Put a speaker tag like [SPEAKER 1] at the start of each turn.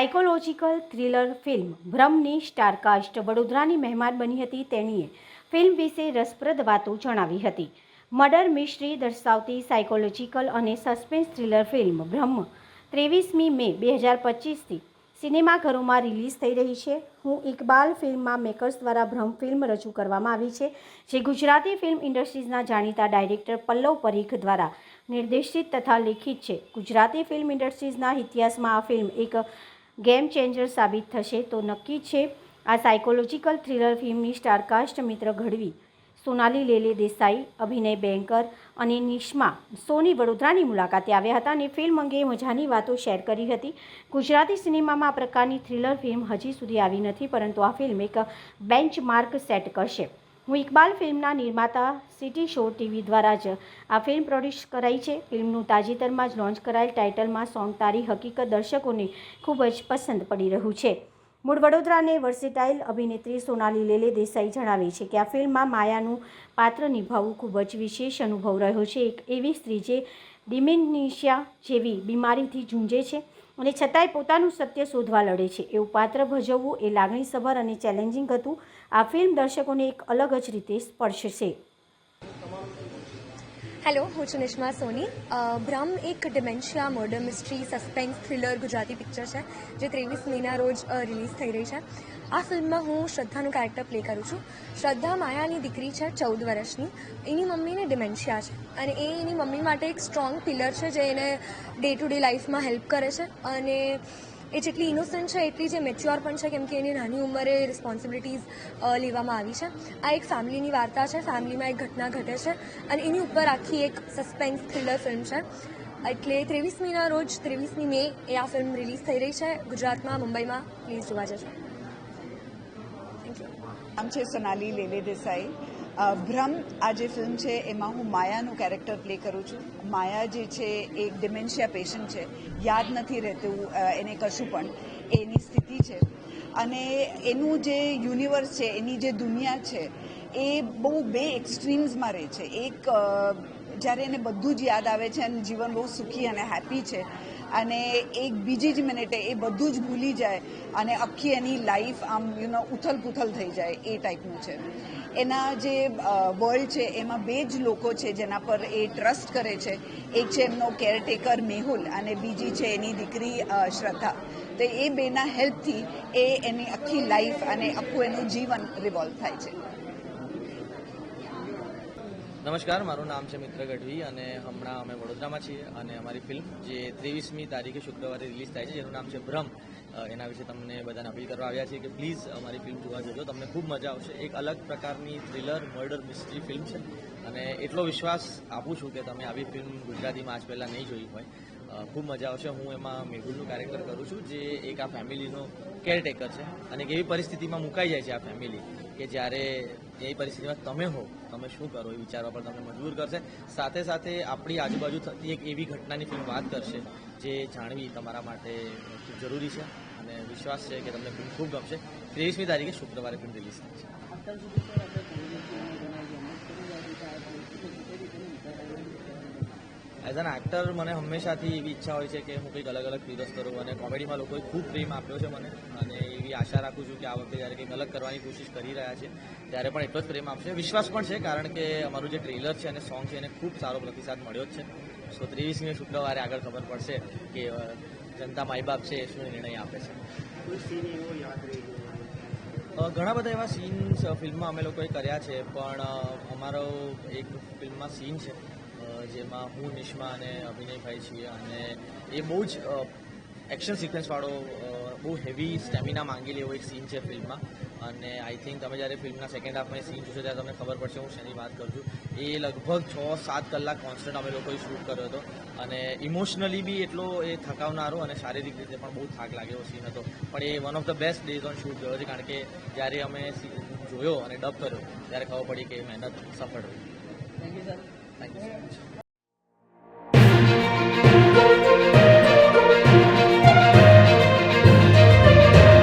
[SPEAKER 1] Psychological thriller film ભ્રમની star cast વડોદરાની મહેમાન બની હતી તેણીએ ફિલ્મ વિશે રસપ્રદ વાતો જણાવી હતી. મર્ડર મિસ્ટ્રી દર્શાવતી સાયકોલોજીકલ અને સસ્પેન્સ થ્રિલર ફિલ્મ બ્રહ્મ ત્રેવીસમી મે બે હજાર પચીસથી સિનેમાઘરોમાં રિલીઝ થઈ રહી છે. હું ઇકબાલ ફિલ્મમાં મેકર્સ દ્વારા ભ્રમ ફિલ્મ રજૂ કરવામાં આવી છે, જે ગુજરાતી ફિલ્મ ઇન્ડસ્ટ્રીઝના જાણીતા ડાયરેક્ટર પલ્લવ પરીખ દ્વારા નિર્દેશિત તથા લેખિત છે. ગુજરાતી ફિલ્મ ઇન્ડસ્ટ્રીઝના ઇતિહાસમાં આ ફિલ્મ એક ગેમ ચેન્જર સાબિત થશે તો નક્કી છે, આ સાયકોલોજીકલ થ્રિલર ફિલ્મની સ્ટારકાસ્ટ મિત્ર ઘડવી. સોનાલી લેલે દેસાઈ, અભિનય બેન્કર અને નિષ્મા સોની વડોદરાની મુલાકાતે આવ્યા હતા અને ફિલ્મ અંગે મજાની વાતો શેર કરી હતી. ગુજરાતી સિનેમામાં આ પ્રકારની થ્રિલર ફિલ્મ હજી સુધી આવી નથી, પરંતુ આ ફિલ્મ એક બેન્ચમાર્ક સેટ કરશે. હું ઇકબાલ ફિલ્મના નિર્માતા સિટી શો ટીવી દ્વારા જ આ ફિલ્મ પ્રોડ્યુસ કરાઈ છે. ફિલ્મનું તાજેતરમાં જ લોન્ચ કરાયેલ ટાઇટલમાં સોંગ તારી હકીકત દર્શકોને ખૂબ જ પસંદ પડી રહ્યું છે. મૂળ વડોદરાને વર્સિટાઇલ અભિનેત્રી સોનાલી લેલે દેસાઈ જણાવે છે કે આ ફિલ્મમાં માયાનું પાત્ર નિભાવવું ખૂબ જ વિશેષ અનુભવ રહ્યો છે. એક એવી સ્ત્રી જે ડિમેન્શિયા જેવી બીમારીથી ઝૂંઝે છે અને છતાંય પોતાનું સત્ય શોધવા લડે છે. એવું પાત્ર ભજવવું એ લાગણીસભર અને ચેલેન્જિંગ હતું. આ ફિલ્મ દર્શકોને એક અલગ જ રીતે સ્પર્શશે.
[SPEAKER 2] હેલો, હું છું નિષ્મા સોની. બ્રહ્મ એક dementia murder mystery suspense thriller Gujarati picture છે, જે ત્રેવીસ મેના રોજ રિલીઝ થઈ રહી છે. આ ફિલ્મમાં હું શ્રદ્ધાનું કેરેક્ટર પ્લે કરું છું. શ્રદ્ધા માયાની દીકરી છે, ચૌદ વર્ષની. એની મમ્મીને ડિમેન્શિયા છે અને એ એની મમ્મી માટે એક સ્ટ્રોંગ પિલર છે, જે એને ડે ટુ ડે લાઈફમાં હેલ્પ કરે છે. અને એ જેટલી ઇનોસન્ટ છે, એટલી જે મેચ્યોર પણ છે, કેમ કે એની નાની ઉંમરે રિસ્પોન્સિબિલિટીઝ લેવામાં આવી છે. આ એક ફેમિલીની વાર્તા છે, ફેમિલીમાં એક ઘટના ઘટે છે અને એની ઉપર આખી એક સસ્પેન્સ થ્રિલર ફિલ્મ છે. એટલે ત્રેવીસમીના રોજ, ત્રેવીસમી મે એ આ ફિલ્મ રિલીઝ થઈ રહી છે. ગુજરાતમાં, મુંબઈમાં પ્લીઝ જોવા જજો. થેન્ક યુ
[SPEAKER 3] આમ છે સોનાલી લેલે દેસાઈ. ભ્રમ આ જે ફિલ્મ છે, એમાં હું માયાનું કેરેક્ટર પ્લે કરું છું. માયા જે છે એક ડિમેન્શિયા પેશન્ટ છે. યાદ નથી રહેતું એને કશું પણ. એની સ્થિતિ છે. અને એનું જે યુનિવર્સ છે, એની જે દુનિયા છે, એ બહુ બે એક્સ્ટ્રીમ્સમાં રહે છે. એક જ્યારે એને બધું જ યાદ આવે છે અને જીવન બહુ સુખી અને હેપી છે. અને એક બીજી જ મિનિટે એ બધું જ ભૂલી જાય અને આખી એની લાઈફ આમ યુ નો ઉથલ પુથલ થઈ જાય એ ટાઈપનું છે. એના જે વર્લ્ડ છે, એમાં બે જ લોકો છે જેના પર એ ટ્રસ્ટ કરે છે. એક છે એમનો કેરટેકર મેહુલ અને બીજી છે એની દીકરી શ્રદ્ધા. તો એ બેના હેલ્પથી એ એની આખી લાઈફ અને આખું એનું જીવન રિવોલ્વ થાય છે.
[SPEAKER 4] નમસ્કાર, મારું નામ છે મિત્ર ગઢવી અને હમણાં અમે વડોદરામાં છીએ અને અમારી ફિલ્મ જે ત્રેવીસમી તારીખે શુક્રવારે રિલીઝ થાય છે, જેનું નામ છે ભ્રમ એના વિશે તમને બધાને અપીલ કરવા આવ્યા છીએ કે પ્લીઝ અમારી ફિલ્મ જોવા જજો, તમને ખૂબ મજા આવશે. એક અલગ પ્રકારની થ્રિલર મર્ડર મિસ્ટ્રી ફિલ્મ છે અને એટલો વિશ્વાસ આપું છું કે તમે આવી ફિલ્મ ગુજરાતીમાં આજ પહેલાં નહીં જોઈ હોય. ખૂબ મજા આવશે. હું એમાં મેહુલનું કેરેક્ટર કરું છું, જે એક આ ફેમિલીનો કેરટેકર છે અને એક એવી પરિસ્થિતિમાં મુકાઈ જાય છે આ ફેમિલી કે જ્યારે એ પરિસ્થિતિમાં તમે હો, તમે શું કરો એ વિચારવા પર તમને મજબૂર કરશે. સાથે સાથે આપણી આજુબાજુ થતી એક એવી ઘટનાની ફિલ્મ વાત કરશે, જે જાણવી તમારા માટે ખૂબ જરૂરી છે અને વિશ્વાસ છે કે તમને ફિલ્મ ખૂબ ગમશે. ત્રેવીસમી તારીખે શુક્રવારે ફિલ્મ રિલીઝ છે. એઝ એન એક્ટર મને હંમેશાથી એવી ઈચ્છા હોય છે કે હું કંઈક અલગ અલગ ફિરસ કરું અને કોમેડીમાં લોકોએ ખૂબ પ્રેમ આપ્યો છે મને અને એવી આશા રાખું છું કે આ વખતે જ્યારે કંઈક અલગ કરવાની કોશિશ કરી રહ્યા છે ત્યારે પણ એટલો જ પ્રેમ આપશે. વિશ્વાસ પણ છે કારણ કે અમારું જે ટ્રેલર છે અને સોંગ છે એને ખૂબ સારો પ્રતિસાદ મળ્યો જ છે. સો ત્રેવીસમી શુક્રવારે આગળ ખબર પડશે કે જનતા માઈ બાપ છે એ શું નિર્ણય આપે છે. ઘણા બધા એવા સીન્સ ફિલ્મમાં અમે લોકોએ કર્યા છે પણ અમારો એક ફિલ્મમાં સીન છે જેમાં હું, નિષ્મા અને અભિનયભાઈ છીએ અને એ બહુ જ એક્શન સિક્વન્સવાળો બહુ હેવી સ્ટેમિના માંગી લે એવો એક સીન છે ફિલ્મમાં. અને આઈ થિંક તમે જ્યારે ફિલ્મના સેકન્ડ હાફમાં સીન જોશો ત્યારે તમને ખબર પડશે, હું શેની વાત કરું છું. એ લગભગ છ, સાત કલાક કોન્સ્ટન્ટ અમે લોકોએ શૂટ કર્યો હતો. અને ઇમોશનલી બી એટલો એ થકાવનારો અને શારીરિક રીતે પણ બહુ થાક લાગે એવો સીન હતો. પણ એ one of the best days on shoot ગયો છે, કારણ કે જ્યારે અમે જોયો અને ડબ કર્યો, ત્યારે ખબર પડી કે મહેનત સફળ રહી. Thank you sir thank you so much